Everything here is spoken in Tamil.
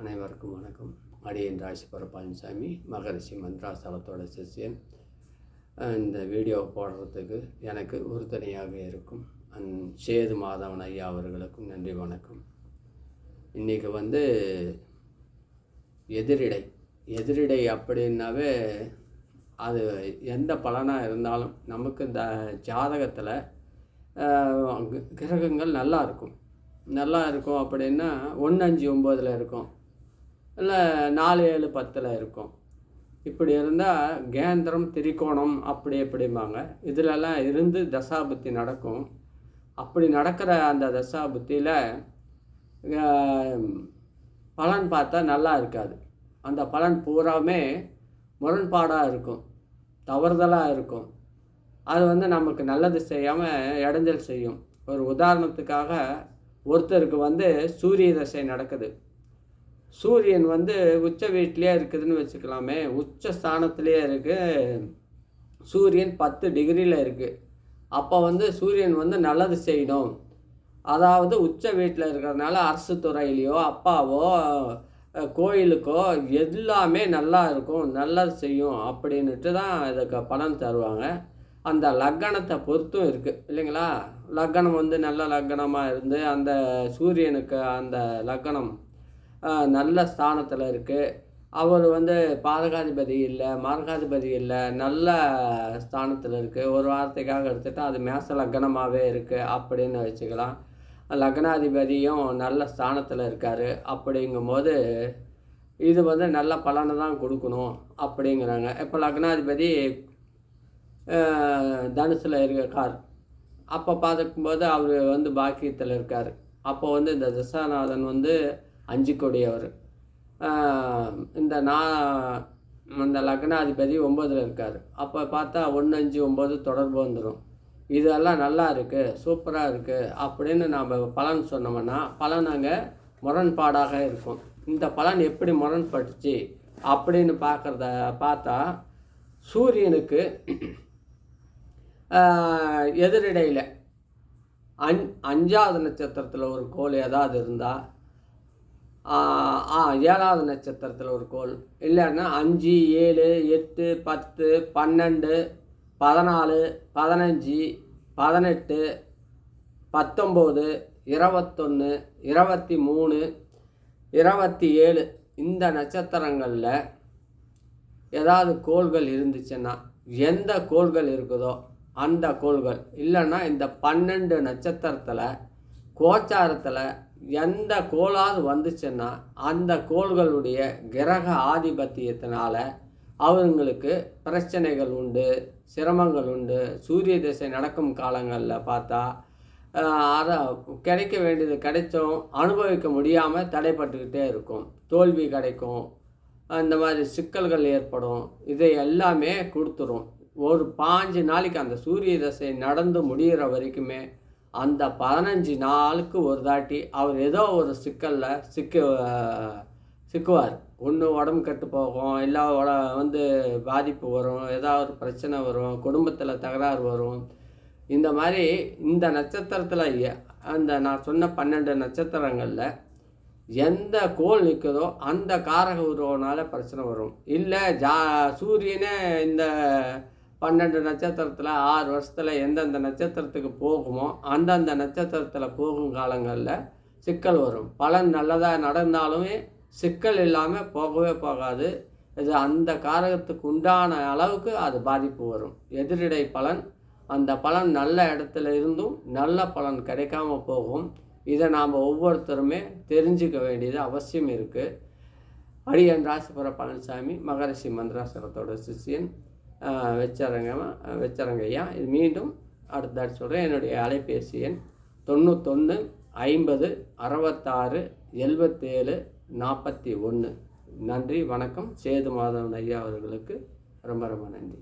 அனைவருக்கும் வணக்கம். அடியன் ராசிபுர பழனிசாமி மகரிஷி மந்திராசலத்தோட சிஷியன். இந்த வீடியோ போடுறதுக்கு எனக்கு உறுதுணையாக இருக்கும் அந் சேது மாதவன் ஐயா அவர்களுக்கும் நன்றி வணக்கம். இன்றைக்கி வந்து எதிரிடை. எதிரிடை அப்படின்னாவே அது எந்த பலனாக இருந்தாலும் நமக்கு இந்த ஜாதகத்தில் கிரகங்கள் நல்லா இருக்கும். நல்லா இருக்கும் அப்படின்னா ஒன்று அஞ்சு ஒம்போதில் இருக்கும். இல்லை நாலு ஏழு பத்தில் இருக்கும். இப்படி இருந்தால் கேந்திரம் திரிகோணம் அப்படி எப்படிம்பாங்க இதிலெல்லாம் இருந்து தசாபுத்தி நடக்கும். அப்படி நடக்கிற அந்த தசாபுத்தியில் பலன் பார்த்தா நல்லா இருக்காது. அந்த பலன் பூராமே முரண்பாடாக இருக்கும். தவறுதலாக இருக்கும். அது வந்து நமக்கு நல்லது செய்யாமல் இடைஞ்சல் செய்யும். ஒரு உதாரணத்துக்காக ஒருத்தருக்கு வந்து சூரிய தசை நடக்குது. சூரியன் வந்து உச்ச வீட்டிலே இருக்குதுன்னு வச்சுக்கலாமே. உச்ச ஸ்தானத்துலேயே இருக்குது சூரியன் பத்து டிகிரியில் இருக்குது அப்போ வந்து சூரியன் வந்து நல்லது செய்யணும். அதாவது உச்ச வீட்டில் இருக்கிறதுனால அரசு துறையிலையோ அப்பாவோ கோயிலுக்கோ எல்லாமே நல்லா இருக்கும். நல்லது செய்யும் அப்படின்ட்டு தான் இதுக்கு பலன் தருவாங்க. அந்த லக்கணத்தை பொறுத்தும் இருக்குது இல்லைங்களா? லக்கணம் வந்து நல்ல லக்கணமாக இருந்து அந்த சூரியனுக்கு அந்த லக்கணம் நல்ல ஸ்தானத்தில் இருக்குது அவர் வந்து பாதகாதிபதி இல்லை மார்காதிபதி இல்லை நல்ல ஸ்தானத்தில் இருக்குது ஒரு வார்த்தைக்காக எடுத்துகிட்டா அது மேச லக்னமாகவே இருக்குது அப்படின்னு வச்சுக்கலாம். லக்னாதிபதியும் நல்ல ஸ்தானத்தில் இருக்கார் அப்படிங்கும்போது இது வந்து நல்ல பலனை தான் கொடுக்கணும் அப்படிங்கிறாங்க. இப்போ லக்னாதிபதி தனுசில் இருக்கார். அப்போ பார்த்துக்கும்போது அவர் வந்து பாக்கியத்தில் இருக்கார். அப்போ வந்து இந்த தசாநாதன் வந்து அஞ்சு கொடியவர் இந்த நான் இந்த லக்னாதிபதி ஒம்பதில் இருக்கார். அப்போ பார்த்தா ஒன்று அஞ்சு ஒம்பது தொடர்பு வந்துடும் இதெல்லாம் நல்லா இருக்குது சூப்பராக இருக்குது அப்படின்னு நாம் பலன் சொன்னோம்னா பலன் அங்கே முரண்பாடாக இருக்கும். இந்த பலன் எப்படி முரண்பட்டுச்சு அப்படின்னு பார்க்குறத பார்த்தா சூரியனுக்கு எதிரிடையில் அஞ் அஞ்சாவது நட்சத்திரத்தில் ஒரு கோள் ஏதாவது இருந்தால் ஏழாவது நட்சத்திரத்தில் ஒரு கோள். இல்லைன்னா அஞ்சு ஏழு எட்டு பத்து பன்னெண்டு பதினாலு பதினஞ்சு பதினெட்டு பத்தொம்போது இருபத்தொன்று இருபத்தி மூணு இருபத்தி ஏழு இந்த நட்சத்திரங்களில் ஏதாவது கோள்கள் இருந்துச்சுன்னா எந்த கோள்கள் இருக்குதோ அந்த கோள்கள். இல்லைன்னா இந்த பன்னெண்டு நட்சத்திரத்தில் கோச்சாரத்தில் எந்த கோளாவது வந்துச்சுன்னா அந்த கோள்களுடைய கிரக ஆதிபத்தியத்தினால அவங்களுக்கு பிரச்சனைகள் உண்டு சிரமங்கள் உண்டு. சூரிய திசை நடக்கும் காலங்களில் பார்த்தா அதை கிடைக்க வேண்டியது கிடைச்சும் அனுபவிக்க முடியாமல் தடைப்பட்டுக்கிட்டே இருக்கும். தோல்வி கிடைக்கும். அந்த மாதிரி சிக்கல்கள் ஏற்படும். இதை எல்லாமே கொடுத்துரும். ஒரு பாஞ்சு நாளைக்கு அந்த சூரிய தசை நடந்து முடிகிற வரைக்குமே அந்த பதினஞ்சு நாளுக்கு ஒரு தாட்டி அவர் ஏதோ ஒரு சிக்கலில் சிக்க சிக்குவார். ஒன்று உடம்பு கெட்டு போகும் இல்லை உட வந்து பாதிப்பு வரும் ஏதாவது ஒரு பிரச்சனை வரும் குடும்பத்தில் தகராறு வரும். இந்த மாதிரி இந்த நட்சத்திரத்தில் அந்த நான் சொன்ன பன்னெண்டு நட்சத்திரங்களில் எந்த கோள் நிற்குதோ அந்த காரக உருவனால் பிரச்சனை வரும். இல்லை ஜா சூரியனே இந்த பன்னெண்டு நட்சத்திரத்தில் ஆறு வருஷத்தில் எந்தெந்த நட்சத்திரத்துக்கு போகுமோ அந்தந்த நட்சத்திரத்தில் போகும் காலங்களில் சிக்கல் வரும். பலன் நல்லதாக நடந்தாலுமே சிக்கல் இல்லாமல் போகவே போகாது. இது அந்த காரகத்துக்கு உண்டான அளவுக்கு அது பாதிப்பு வரும். எதிரிடை பலன் அந்த பலன் நல்ல இடத்துல இருந்தும் நல்ல பலன் கிடைக்காம போகும். இதை நாம் ஒவ்வொருத்தருமே தெரிஞ்சுக்க வேண்டியது அவசியம் இருக்குது அடியன் ராசிபுர பழனிசாமி மகரிஷி மந்திராசனத்தோட சிஷியன். ஆஹ், வச்சரங்க ஐயா இது மீண்டும் அடுத்த சொல்கிறேன் என்னுடைய அலைபேசி எண் தொண்ணூத்தொன்று ஐம்பது அறுபத்தாறு எழுபத்தேழு நாற்பத்தி ஒன்று நன்றி வணக்கம். சேது மாதவன் ஐயா அவர்களுக்கு ரொம்ப ரொம்ப நன்றி.